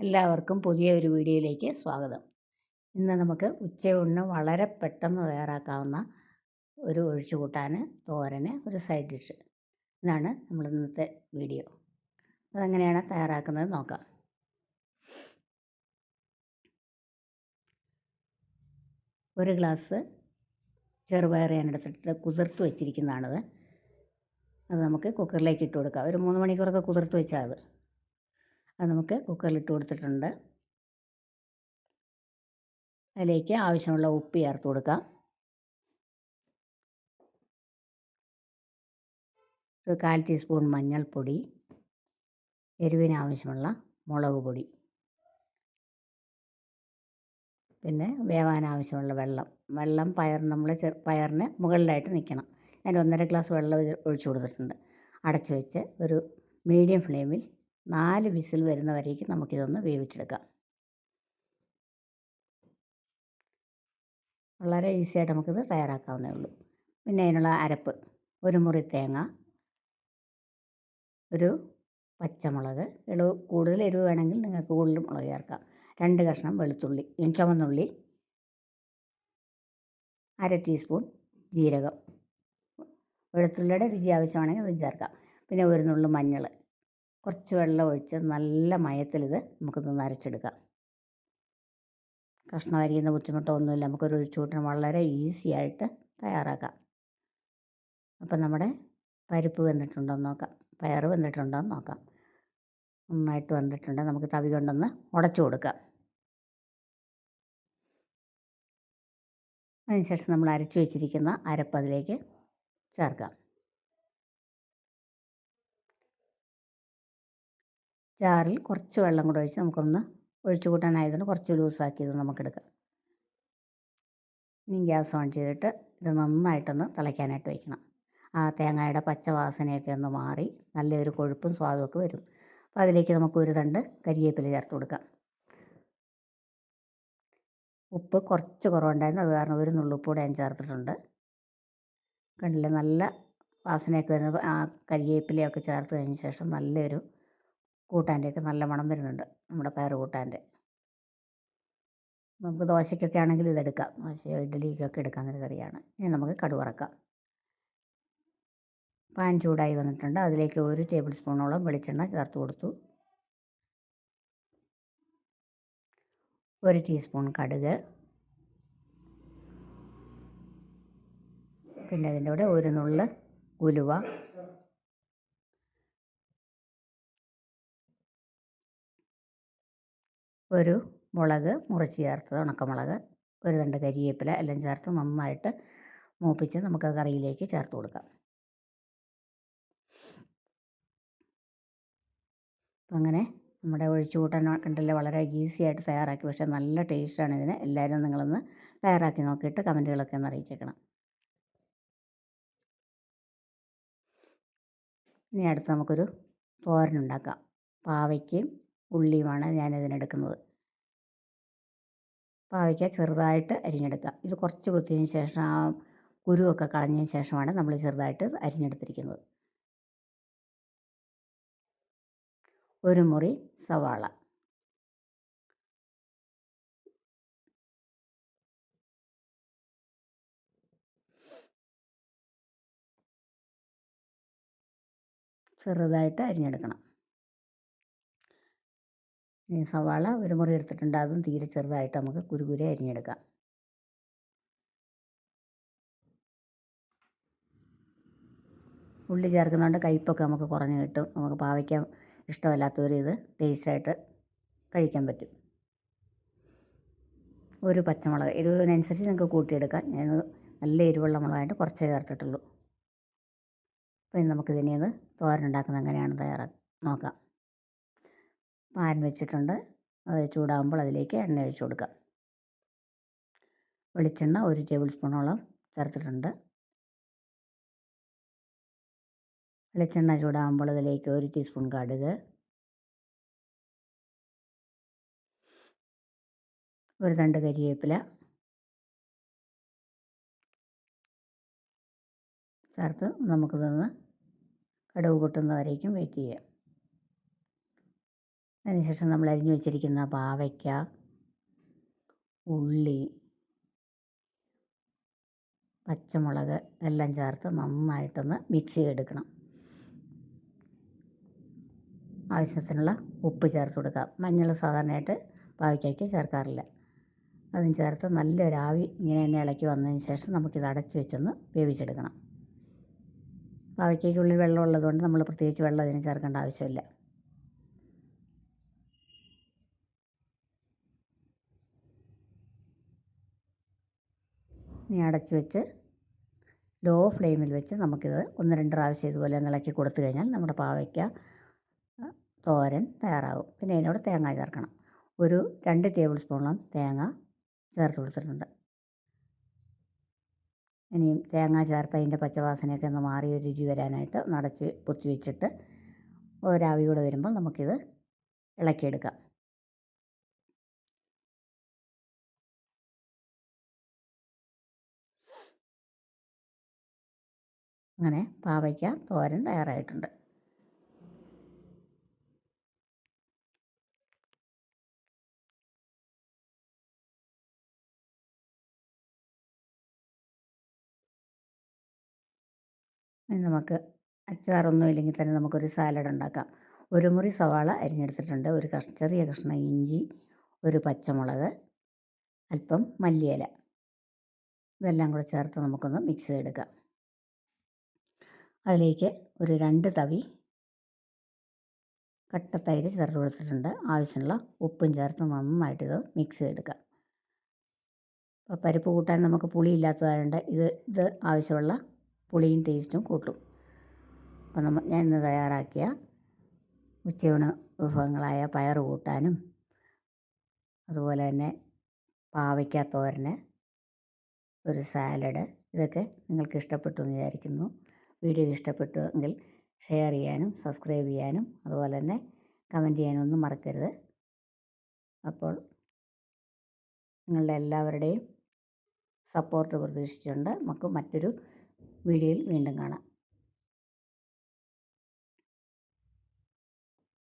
എല്ലാവർക്കും പുതിയ ഒരു വീഡിയോയിലേക്ക് സ്വാഗതം. ഇന്ന് നമുക്ക് ഉച്ചയൂണിന് വളരെ പെട്ടെന്ന് തയ്യാറാക്കാവുന്ന ഒരു ഒഴിച്ചുകൂട്ടാൻ തോരന് ഒരു സൈഡ് ഡിഷ് ഇതാണ് നമ്മൾ ഇന്നത്തെ വീഡിയോ. അതെങ്ങനെയാണ് തയ്യാറാക്കുന്നത് നോക്കാം. ഒരു ഗ്ലാസ് ചെറുപയർ ഞാൻ എടുത്തിട്ട് കുതിർത്ത് വെച്ചിരിക്കുന്നതാണത്. അത് നമുക്ക് കുക്കറിലേക്ക് ഇട്ട് കൊടുക്കാം. ഒരു മൂന്ന് മണിക്കൂറൊക്കെ കുതിർത്ത് വെച്ചാൽ അത് അത് നമുക്ക് കുക്കറിൽ ഇട്ട് കൊടുത്തിട്ടുണ്ട്. അതിലേക്ക് ആവശ്യമുള്ള ഉപ്പ് ചേർത്ത് കൊടുക്കാം. ഒരു കാൽ ടീസ്പൂൺ മഞ്ഞൾപ്പൊടി എരിവിന് ആവശ്യമുള്ള മുളക് പൊടി. പിന്നെ വേവാൻ ആവശ്യമുള്ള വെള്ളം. വെള്ളം പയർ നമ്മൾ പയറിന് മുകളിലായിട്ട് നിൽക്കണം ഞാൻ ഒന്നര ഗ്ലാസ് വെള്ളം ഒഴിച്ചു കൊടുത്തിട്ടുണ്ട്. അടച്ചു വെച്ച് ഒരു മീഡിയം ഫ്ലെയിമിൽ നാല് വിസിൽ വരുന്നവരേക്കും നമുക്കിതൊന്ന് വേവിച്ചെടുക്കാം. വളരെ ഈസിയായിട്ട് നമുക്കിത് തയ്യാറാക്കാവുന്നേ ഉള്ളൂ. പിന്നെ അതിനുള്ള അരപ്പ് ഒരു മുറി തേങ്ങ ഒരു പച്ചമുളക് എരിവ് കൂടുതൽ എരിവ് വേണമെങ്കിൽ നിങ്ങൾക്ക് കൂടുതൽ മുളക് ചേർക്കാം. രണ്ട് കഷ്ണം വെളുത്തുള്ളി ചുവന്നുള്ളി അര ടീസ്പൂൺ ജീരകം. വെളുത്തുള്ളിയുടെ രുചി ആവശ്യമാണെങ്കിൽ അത് ചേർക്കാം. പിന്നെ ഒരു നുള്ളു മഞ്ഞൾ കുറച്ച് വെള്ളം ഒഴിച്ച് നല്ല മയത്തിലിത് നമുക്കൊന്ന് നരച്ചെടുക്കാം. കഷ്ണം അരിയുന്ന ബുദ്ധിമുട്ടൊന്നുമില്ല. നമുക്കൊരു ഒഴിച്ചുകൂട്ടിന് വളരെ ഈസി ആയിട്ട് തയ്യാറാക്കാം. അപ്പം നമ്മുടെ പരിപ്പ് വെന്തിട്ടുണ്ടോ എന്ന് നോക്കാം. പയർ വെന്തിട്ടുണ്ടോ എന്ന് നോക്കാം. നന്നായിട്ട് വന്നിട്ടുണ്ട് നമുക്ക് തവി കൊണ്ടൊന്ന് ഉടച്ചു കൊടുക്കാം. അതിനുശേഷം നമ്മൾ അരച്ചു വെച്ചിരിക്കുന്ന അരപ്പ് അതിലേക്ക് ചേർക്കാം. ജാറിൽ കുറച്ച് വെള്ളം കൂടെ ഒഴിച്ച് നമുക്കൊന്ന് ഒഴിച്ചു കൂട്ടാനായതുകൊണ്ട് കുറച്ച് ലൂസാക്കിയത് നമുക്കെടുക്കാം. ഇനി ഗ്യാസ് ഓൺ ചെയ്തിട്ട് ഇത് നന്നായിട്ടൊന്ന് തിളയ്ക്കാനായിട്ട് വയ്ക്കണം ആ തേങ്ങയുടെ പച്ച വാസനയൊക്കെ ഒന്ന് മാറി നല്ലൊരു കൊഴുപ്പും സ്വാദുമൊക്കെ വരും. അപ്പോൾ അതിലേക്ക് നമുക്ക് ഒരു തണ്ട് കരിയേപ്പില ചേർത്ത് കൊടുക്കാം. ഉപ്പ് കുറച്ച് കുറവുണ്ടായിരുന്നു. അത് കാരണം ഒരു നുള്ളുപ്പ് കൂടെ ഞാൻ ചേർത്തിട്ടുണ്ട്. കണ്ടില്ലേ? നല്ല വാസനയൊക്കെ വരുന്നത്. ആ കരിയേപ്പിലയൊക്കെ ചേർത്ത് കഴിഞ്ഞ ശേഷം നല്ലൊരു കൂട്ടാന്റെയൊക്കെ നല്ല മണം വരുന്നുണ്ട്. നമ്മുടെ പയർ കൂട്ടാന്റെ നമുക്ക് ദോശയ്ക്കൊക്കെ ആണെങ്കിലും ഇതെടുക്കാം. ദോശയോ ഇഡ്ഡലിക്കൊക്കെ എടുക്കാവുന്നൊരു കറിയാണ്. ഇനി നമുക്ക് കടുവറക്കാം പാൻ ചൂടായി വന്നിട്ടുണ്ട്. അതിലേക്ക് ഒരു ടേബിൾ സ്പൂണോളം വെളിച്ചെണ്ണ ചേർത്ത് കൊടുത്തു. ഒരു ടീസ്പൂൺ കടുക്. പിന്നെ അതിന്റെ കൂടെ ഒരു നുള്ള് ഉലുവ. ഒരു മുളക് മുറിച്ച് ചേർത്തത് ഉണക്കമുളക് ഒരു രണ്ട് കരിവേപ്പില എല്ലാം ചേർത്ത് നന്നായിട്ട് മൂപ്പിച്ച് നമുക്ക് കറിയിലേക്ക് ചേർത്ത് കൊടുക്കാം. അപ്പം അങ്ങനെ നമ്മുടെ ഒഴിച്ചു കൂട്ടാൻ കണ്ടല്ലേ വളരെ ഈസി ആയിട്ട് തയ്യാറാക്കി. പക്ഷേ നല്ല ടേസ്റ്റാണ് ഇതിന്. എല്ലാവരും നിങ്ങളൊന്ന് തയ്യാറാക്കി നോക്കിയിട്ട് കമന്റുകളൊക്കെ ഒന്ന് അറിയിച്ചേക്കണം. ഇനി അടുത്ത് നമുക്കൊരു തോരനുണ്ടാക്കാം പാവയ്ക്കയും ഉള്ളിയുമാണ് ഞാൻ ഇതിനെടുക്കുന്നത് പാവയ്ക്ക ചെറുതായിട്ട് അരിഞ്ഞെടുക്കുക. ഇത് കുറച്ച് കുത്തിയതിന് ശേഷം ആ കുരുവൊക്കെ കളഞ്ഞതിന് ശേഷമാണ് നമ്മൾ ചെറുതായിട്ട് അരിഞ്ഞെടുത്തിരിക്കുന്നത്. ഒരു മുറി സവാള. ചെറുതായിട്ട് അരിഞ്ഞെടുക്കണം. ഇനി സവാള ഒരു മുറി എടുത്തിട്ടുണ്ട്. അതും തീരെ ചെറുതായിട്ട് നമുക്ക് കുരുകുരെ അരിഞ്ഞെടുക്കാം. ഉള്ളി ചേർക്കുന്നതുകൊണ്ട് കയ്പ്പൊക്കെ നമുക്ക് കുറഞ്ഞ് കിട്ടും. നമുക്ക് പാവയ്ക്കാൻ ഇഷ്ടമല്ലാത്തവർ ഇത് ടേസ്റ്റായിട്ട് കഴിക്കാൻ പറ്റും. ഒരു പച്ചമുളക് എരിവിനനുസരിച്ച് നിങ്ങൾക്ക് കൂട്ടിയെടുക്കാം. ഞാൻ നല്ല എരിവുള്ള മുളകായിട്ട് കുറച്ചേ ചേർത്തിട്ടുള്ളൂ. അപ്പോൾ ഇനി നമുക്കിതിനെ ഒന്ന് തോരനുണ്ടാക്കുന്നത് എങ്ങനെയാണ് തയ്യാറാക്കി നോക്കാം. പാൻ വെച്ചിട്ടുണ്ട്. അത് ചൂടാകുമ്പോൾ അതിലേക്ക് എണ്ണ ഒഴിച്ചു കൊടുക്കാം. വെളിച്ചെണ്ണ ഒരു ടേബിൾ സ്പൂണോളം ചേർത്തിട്ടുണ്ട്. വെളിച്ചെണ്ണ ചൂടാകുമ്പോൾ അതിലേക്ക് ഒരു ടീസ്പൂൺ കടുക്. ഒരു തണ്ട് കരിവേപ്പില ചേർത്ത് നമുക്കിതൊന്ന് കടുക് പൊട്ടുന്നവരേക്കും വെയിറ്റ് ചെയ്യാം. അതിനുശേഷം നമ്മൾ അരിഞ്ഞു വെച്ചിരിക്കുന്ന പാവയ്ക്ക ഉള്ളി പച്ചമുളക് എല്ലാം ചേർത്ത് നന്നായിട്ടൊന്ന് മിക്സ് ചെയ്തെടുക്കണം. ആവശ്യത്തിനുള്ള ഉപ്പ് ചേർത്ത് കൊടുക്കുക. മഞ്ഞൾ സാധാരണയായിട്ട് പാവയ്ക്കയ്ക്ക് ചേർക്കാറില്ല. അതും ചേർത്ത് നല്ലൊരു ആവി ഇങ്ങനെ തന്നെ ഇളക്കി വന്നതിന് ശേഷം നമുക്കിത് അടച്ച് വെച്ചൊന്ന് വേവിച്ചെടുക്കണം. പാവയ്ക്കയ്ക്കുള്ളിൽ വെള്ളം ഉള്ളതുകൊണ്ട് നമ്മൾ പ്രത്യേകിച്ച് വെള്ളം ഇതിന് ചേർക്കേണ്ട ആവശ്യമില്ല. ഇനി അടച്ചു വെച്ച് ലോ ഫ്ലെയിമിൽ വെച്ച് നമുക്കിത് ഒന്ന് രണ്ട് പ്രാവശ്യം ഇതുപോലെ ഇളക്കി കൊടുത്തു കഴിഞ്ഞാൽ നമ്മുടെ പാവയ്ക്ക തോരൻ തയ്യാറാകും. പിന്നെ അതിനോട് തേങ്ങ ചേർക്കണം. ഒരു രണ്ട് ടേബിൾ സ്പൂണോളം തേങ്ങ ചേർത്ത് കൊടുത്തിട്ടുണ്ട്. ഇനിയും തേങ്ങ ചേർത്ത് അതിന്റെ പച്ചവാസനയൊക്കെ ഒന്ന് മാറി ഒരു രുചി വരാനായിട്ട് നടച്ച് പൊത്തി വെച്ചിട്ട് ഒരാവി കൂടെ വരുമ്പോൾ നമുക്കിത് ഇളക്കിയെടുക്കാം. അങ്ങനെ പാവയ്ക്ക തോരൻ തയ്യാറായിട്ടുണ്ട്. നമുക്ക് അച്ചാറൊന്നും ഇല്ലെങ്കിൽ തന്നെ നമുക്കൊരു സാലഡ് ഉണ്ടാക്കാം. ഒരു മുറി സവാള അരിഞ്ഞെടുത്തിട്ടുണ്ട്. ഒരു കഷ ചെറിയ കഷ്ണം ഇഞ്ചി ഒരു പച്ചമുളക് അല്പം മല്ലിയില. ഇതെല്ലാം കൂടെ ചേർത്ത് നമുക്കൊന്ന് മിക്സ് ചെയ്തെടുക്കാം. അതിലേക്ക് ഒരു രണ്ട് തവി കട്ട തൈര് ചേർത്ത് കൊടുത്തിട്ടുണ്ട്. ആവശ്യമുള്ള ഉപ്പും ചേർത്ത് നന്നായിട്ട് ഇത് മിക്സ് ചെയ്തെടുക്കാം അപ്പോൾ പരിപ്പ് കൂട്ടാൻ നമുക്ക് പുളി ഇല്ലാത്തതായതുകൊണ്ട് ഇത് ഇത് ആവശ്യമുള്ള പുളിയും ടേസ്റ്റും കൂട്ടും. അപ്പോൾ നമ്മൾ ഞാൻ ഇന്ന് തയ്യാറാക്കിയ ഉച്ചയൂണ് വിഭവങ്ങളായ പയർ കൂട്ടാനും അതുപോലെ തന്നെ പാവയ്ക്ക ഒരു സാലഡ് ഇതൊക്കെ നിങ്ങൾക്ക് ഇഷ്ടപ്പെട്ടു എന്ന് വിചാരിക്കുന്നു. വീഡിയോ ഇഷ്ടപ്പെട്ടു എങ്കിൽ ഷെയർ ചെയ്യാനും സബ്സ്ക്രൈബ് ചെയ്യാനും അതുപോലെ തന്നെ കമന്റ് ചെയ്യാനും ഒന്നും മറക്കരുത്. അപ്പോൾ നിങ്ങളുടെ എല്ലാവരുടെയും സപ്പോർട്ട് പ്രതീക്ഷിച്ചുകൊണ്ട് നമുക്ക് മറ്റൊരു വീഡിയോയിൽ വീണ്ടും കാണാം.